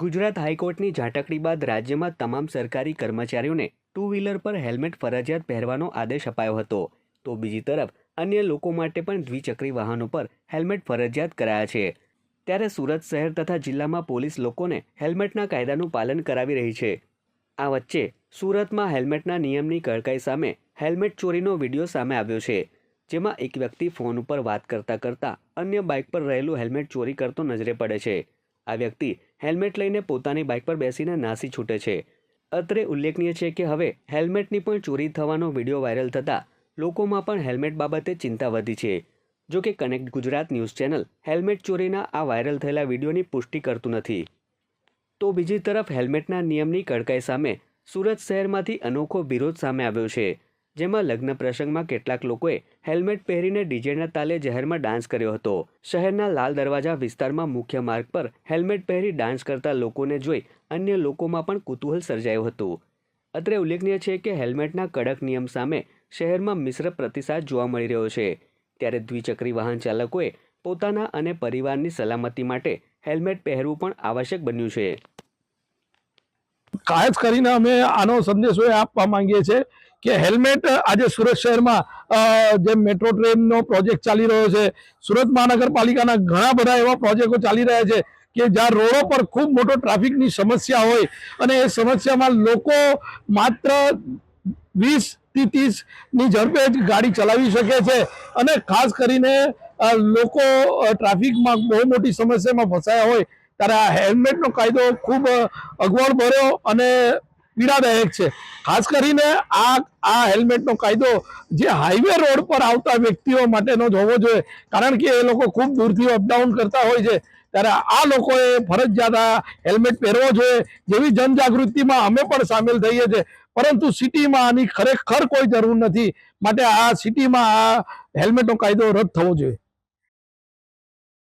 ગુજરાત હાઈકોર્ટની ઝાટકડી બાદ રાજ્યમાં તમામ સરકારી કર્મચારીઓને ટુ વ્હીલર પર હેલ્મેટ ફરજિયાત પહેરવાનો આદેશ અપાયો હતો. તો બીજી તરફ, અન્ય લોકો માટે પણ દ્વિચક્રી વાહનો પર હેલ્મેટ ફરજિયાત કરાયા છે. ત્યારે સુરત શહેર તથા જિલ્લામાં પોલીસ લોકોને હેલ્મેટના કાયદાનું પાલન કરાવી રહી છે. આ વચ્ચે સુરતમાં હેલ્મેટના નિયમની કડકાઈ સામે હેલ્મેટ ચોરીનો વીડિયો સામે આવ્યો છે, જેમાં એક વ્યક્તિ ફોન ઉપર વાત કરતા કરતા અન્ય બાઇક પર રહેલું હેલ્મેટ ચોરી કરતો નજરે પડે છે. આ વ્યક્તિ હેલ્મેટ લઈને પોતાની બાઇક પર બેસીને નાસી છૂટે છે. અત્રે ઉલ્લેખનીય છે કે હવે હેલ્મેટની પણ ચોરી થવાનો વીડિયો વાયરલ થતાં લોકોમાં પણ હેલ્મેટ બાબતે ચિંતા વધી છે. જો કે connect Gujarat news channel helmet ચોરીના આ વાયરલ થયેલા વિડીયોની પુષ્ટિ કરતું નથી. તો બીજી તરફ હેલ્મેટના નિયમની કડકાઈ સામે સુરત શહેરમાંથી અનોખો વિરોધ સામે આવ્યો છે. જેમાં લગ્ન પ્રસંગમાં કેટલાક લોકોએ હેલ્મેટ પહેરીને ડીજેના તાલે જહેરમાં ડાન્સ કર્યો હતો. શહેરના લાલ દરવાજા વિસ્તારમાં મુખ્ય માર્ગ પર હેલ્મેટ પહેરી ડાન્સ કરતા લોકોને જોઈ અન્ય લોકોમાં પણ કુતૂહલ સર્જાયું હતું. અત્રે ઉલ્લેખનીય છે કે હેલ્મેટના કડક નિયમ સામે શહેરમાં મિશ્ર પ્રતિસાદ જોવા મળી રહ્યો છે. ત્યારે દ્વિચક્રી વાહન ચાલકોએ પોતાના અને પરિવારની સલામતી માટે હેલ્મેટ પહેરવું પણ આવશ્યક બન્યું છે. ખાસ કરીને અમે આનો સંદેશો આપવા માંગીએ છીએ કે હેલ્મેટ આજે સુરત શહેરમાં જે મેટ્રો ટ્રેનનો પ્રોજેક્ટ ચાલી રહ્યો છે, સુરત મહાનગરપાલિકાના ઘણા બધા એવા પ્રોજેક્ટો ચાલી રહ્યા છે કે જ્યાં રોડો પર ખૂબ મોટો ટ્રાફિકની સમસ્યા હોય અને એ સમસ્યામાં લોકો માત્ર વીસથી ત્રીસની ઝડપે જ ગાડી ચલાવી શકે છે અને ખાસ કરીને લોકો ટ્રાફિકમાં બહુ મોટી સમસ્યામાં ફસાયા હોય ત્યારે આ હેલ્મેટનો કાયદો ખૂબ અગવડ ભર્યો અને પીડાદાયક છે. ખાસ કરીને આ આ હેલ્મેટનો કાયદો જે હાઈવે રોડ પર આવતા વ્યક્તિઓ માટેનો જ હોવો જોઈએ. કારણ કે એ લોકો ખૂબ દૂરથી અપડાઉન કરતા હોય છે. ત્યારે આ લોકોએ ફરજિયાત આ હેલ્મેટ પહેરવો જોઈએ. જેવી જનજાગૃતિમાં અમે પણ સામેલ થઈએ છીએ. પરંતુ સિટીમાં આની ખરેખર કોઈ જરૂર નથી. માટે આ સિટીમાં આ હેલ્મેટનો કાયદો રદ થવો જોઈએ.